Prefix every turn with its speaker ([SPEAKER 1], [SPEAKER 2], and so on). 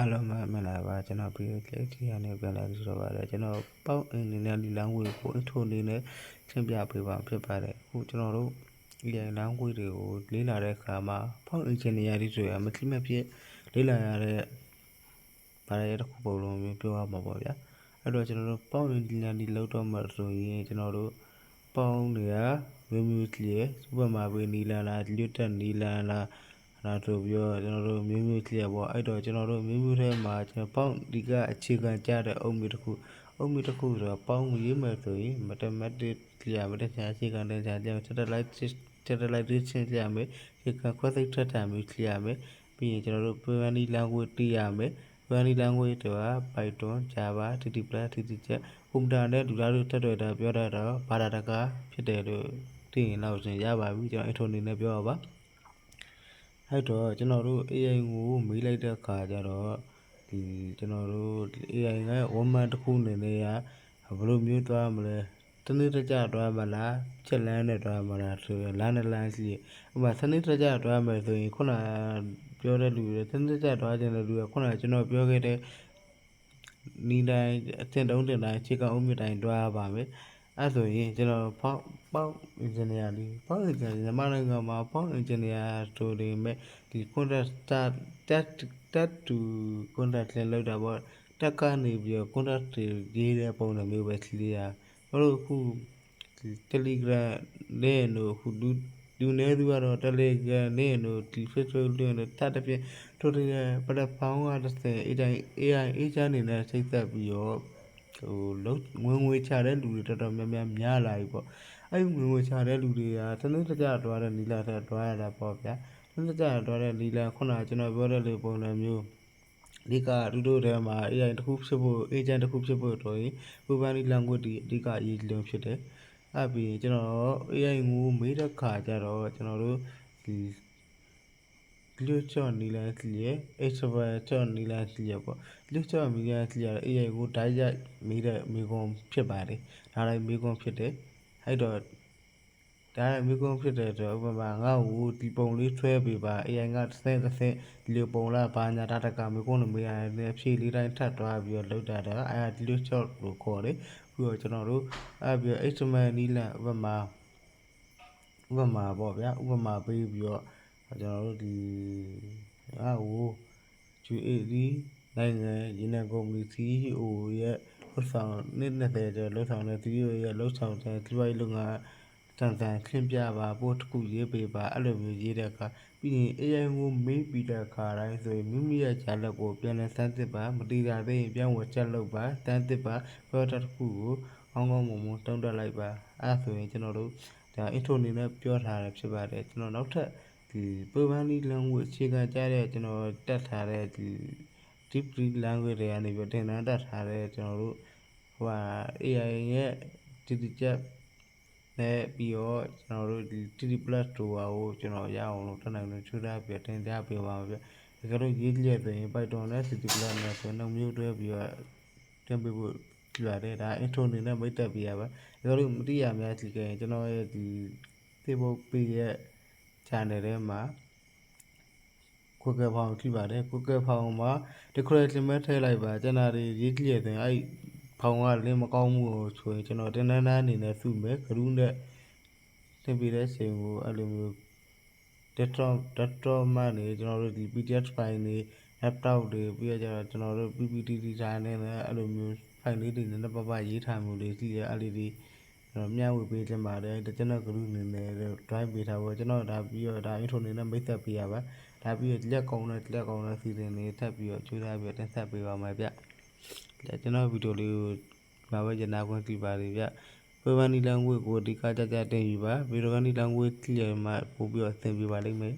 [SPEAKER 1] အားလုံးပဲမင်္ဂလာပါကျွန်တော်ပြီးလေဒီရနေပြန်လာပြီးဆိုတော့ပါတယ်ကျွန်တော်ပေါက်အင်းနေတဲ့ဒီလမ်းဝေးကိုအထိုအနေနဲ့ရှင်းပြပေးပါဖြစ်ပါတယ်အခုကျွန်တော်တို့ဒီလမ်းဝေးတွေကိုလေးလာတဲ့အခါမှာပေါက်အင်ဂျင်နီယာတွေဆိုရမတိမဖြစ်လေးလာရတဲ့ဘာရတဲ့ခုပုံလုံးမျိုးပြောရမှာပေါ့ဗျာအဲ့တော့ကျွန်တော်တို့ပေါက်အင်ဂျင်နီယာတွေလောက်တော့မှဆိုရင်ကျွန်တော်တို့ပေါင်းတွေကမျိုးမျိုးကြီးရစူပါမာဘေးနီလာလားလွတ်တက်နီလာလား အဲ့ဒါဆိုပြီးတော့ကျွန်တော်တို့မျိုးမျိုး clear ပေါ့အဲ့တော့ကျွန်တော်တို့မျိုးမျိုးထဲမှာကျွန်တော်ပေါင်းဒီကအခြေခံကြတဲ့အုံမျိုးတစ်ခုအုံမျိုးတစ်ခုဆိုတော့ပေါင်းရေးမယ်ဆိုရင် mathematics clear မယ်တရားအခြေခံတဲ့ကြားကျ satellite satellite ကျမယ်အခြေခံခွဲစိတ်ထက်တာမျိုး clear မယ်ပြီးရင်ကျွန်တော်တို့ programming language သိရမယ် programming language တွေက Python Java TT+ TT ချက်ကွန်ပျူတာနဲ့လူသားတို့တက်တွေ့တာပြောတာတော့ဘာသာတကားဖြစ်တယ်လို့သိရင်တော့ရှင်ရပါပြီကျွန်တော်အထုံအနေနဲ့ပြောပါပါ အဲ့တော့ကျွန်တော်တို့ AI ကိုမေးလိုက်တဲ့အခါကျတော့ဒီကျွန်တော်တို့ AI ကဝမန်တစ်ခုအနေနဲ့ကဘယ်လိုမျိုးသွားမလဲတနည်းတကျသွားမလားချက်လန်းနဲ့သွားမလားဆိုရင်လမ်းနဲ့လမ်းစီဥပမာစနစ်တကျသွားမယ်ဆိုရင်ခုနပြောတဲ့လူတွေစနစ်တကျသွားခြင်းတဲ့လူကခုနကျွန်တော်ပြောခဲ့တဲ့နီတိုင်းအထင်တုံးတင်တိုင်းခြေကောင်အုံးမြတိုင်းတွားပါမယ် အဲ့ဆိုရင်ကျွန်တော်ပေါက်ပေါက်အင်ဂျင်နီယာလေးပေါက်အင်ဂျင်နီယာမြန်မာနိုင်ငံမှာပေါက်အင်ဂျင်နီယာဆိုနေမဲ့ဒီ contract start tat tat to contract လည်းလောက်တာပေါ့တက်ကနေပြီးတော့ contract တွေရေးတဲ့ပုံစံမျိုးပဲ clear ဘာလို့အခုဒီ Telegram နဲ့တို့အခုလူလူနေသူကတော့ Telegram နဲ့တို့ဒီ Facebook နဲ့တို့တတ်တဲ့ပြင် total platform ကတစ်ဆယ် AI AI agent အနေနဲ့စိတ်သက်ပြီးတော့ ဟိုလုံးငွေငွေချတဲ့လူတွေတော်တော်များများများလာပြီပေါ့အဲ့ငွေငွေချတဲ့လူတွေကတနည်းတကျတွားတဲ့နီလာတဲ့တွားရတာပေါ့ဗျာတနည်းတကျတွားတဲ့နီလာခုနကကျွန်တော်ပြောတဲ့လူပုံစံမျိုးအဓိကလူတို့ထဲမှာ AI တစ်ခုဖြစ်ဖို့ agent တစ်ခုဖြစ်ဖို့တော့ရင် programming language ဒီအဓိကအရေးကြီးဆုံးဖြစ်တယ်အဲ့ပြီးကျွန်တော် AI ကိုမေးတဲ့ခါကျတော့ကျွန်တော်တို့ဒီ လူချောနီလန်ကလီ extrovert ချောနီလန်ကလီပေါ့လူချောနီလန်ကလီ AI ကိုဓာတ်ရိုက်မေးတဲ့မေကွန်ဖြစ်ပါတယ်ဒါလည်းမေကွန်ဖြစ်တယ်အဲ့တော့ဒါလည်းမေကွန်ဖြစ်တယ်ဆိုတော့ဥပမာငါ့ကိုဒီပုံလေးဆွဲပေးပါ AI ကတစ်ဆင့်တစ်ဆင့်ဒီလိုပုံလားဘာညာဒါတကမေကွန်လို့မေးရတယ်ဖြည့်လေးတိုင်းထပ်သွားပြီးတော့လောက်တာတော့အဲ့ဒါဒီလိုချောလို့ခေါ်တယ်ပြီးတော့ကျွန်တော်တို့အဲ့ပြီးတော့ extrovert နီလန်ဥပမာဥပမာပေါ့ဗျာဥပမာပေးပြီးတော့ ကျွန်တော်တို့ဒီအာဟို UAE နိုင်ငံရေနံကုမ္ပဏီ CEO ရဲ့လှုပ်ဆောင်နှစ်20ကျော်လှုပ်ဆောင်တဲ့ CEO ရဲ့လှုပ်ဆောင်တဲ့ဒီဘိုင်းလုံကတန်တန်ခင်းပြပါပို့တစ်ခုရေးပေးပါအဲ့လိုမျိုးရေးတဲ့အခါပြီးရင် AI ကိုမေးပြီးတဲ့အခါတိုင်းဆိုရင်မိမိရဲ့ဂျာလက်ကိုပြန်လည်စမ်းသစ်ပါမတိတာသေးရင်ပြန်ဝချက်လုပ်ပါစမ်းသစ်ပါပြောတတ်တစ်ခုကိုကောင်းကောင်းမွန်မွန်တုံးတက်လိုက်ပါအဲ့ဆိုရင်ကျွန်တော်တို့ဒါ intro အနေနဲ့ပြောထားတယ်ဖြစ်ပါတယ်ကျွန်တော်နောက်ထပ် ဒီ programming language အခြေခံကြတဲ့ကျွန်တော်တက်ထားတဲ့ဒီ deep read language တွေကနေပြီးတင်တန်းတက်ထားတဲ့ကျွန်တော်တို့ဟိုဟာ AI ရဲ့ဒီဒီချက်နဲ့ပြီးတော့ကျွန်တော်တို့ဒီ TD plus တို့ဟာကိုကျွန်တော်ရအောင်လို့တက်နိုင်လို့ချူထားပြီးတင်ပြပေးပါမယ်ဗျဒါကြတော့ရေးကြည့်ရဆိုရင် Python နဲ့ TD plus နဲ့ဆိုတော့မျိုးတွဲပြီးတော့တင်ပေးဖို့ကြည့်ရတယ်ဒါ intro အနေနဲ့မိတ်တက်ပေးရပါဒါကြတော့မတိရများကြည့်ခဲ့ရင်ကျွန်တော်ရဲ့ဒီ Facebook page ရဲ့ channel ထဲမှာ Google Form ကြည့်ပါတယ် Google Form မှာ decoration ပဲထည့်လိုက်ပါကျွန်တော်ဒီရေးကြည့်ရတဲ့အဲ့ဖောင်ကလင်းမကောင်းမှုကိုဆိုရင်ကျွန်တော်တင်းတန်းတန်းအနေနဲ့စုမယ်ဂရုနဲ့သင်ပေးတဲ့ချိန်ကိုအဲ့လိုမျိုး desktop desktop မှာနေကျွန်တော်တို့ဒီ PDF file တွေ laptop တွေပြီးတော့ကျတော့ကျွန်တော်တို့ PPT ဒီဇိုင်းနဲ့လည်းအဲ့လိုမျိုး file လေးတွေနည်းနည်းပါးပါးရေးထားမှုတွေရှိရအဲ့လေးတွေ ကျွန်တော်မျှဝေပေးခြင်းပါတယ်ကျွန်တော် group အနေနဲ့ drive ပေးထားပါကျွန်တော်ဒါပြီးတော့ဒါ intro အနေနဲ့မိတ်ဆက်ပေးရပါဒါပြီးတော့လက်ကုံနဲ့လက်ကုံနဲ့စီစဉ်နေထပ်ပြီးတော့ကြိုးစားပြီးတင်ဆက်ပေးပါမယ်ဗျဒါကျွန်တော်ဗီဒီယိုလေးကိုမှာပဲကျနာခွင့်ပြုပါတယ်ဗျဝေဘာနီလန်ဝေကိုအဓိကကြကြတင်ယူပါဗီဒီယိုကနေလန်ဝေ clear မှာပို့ပြီးတော့သင်ပြပါလိမ့်မယ်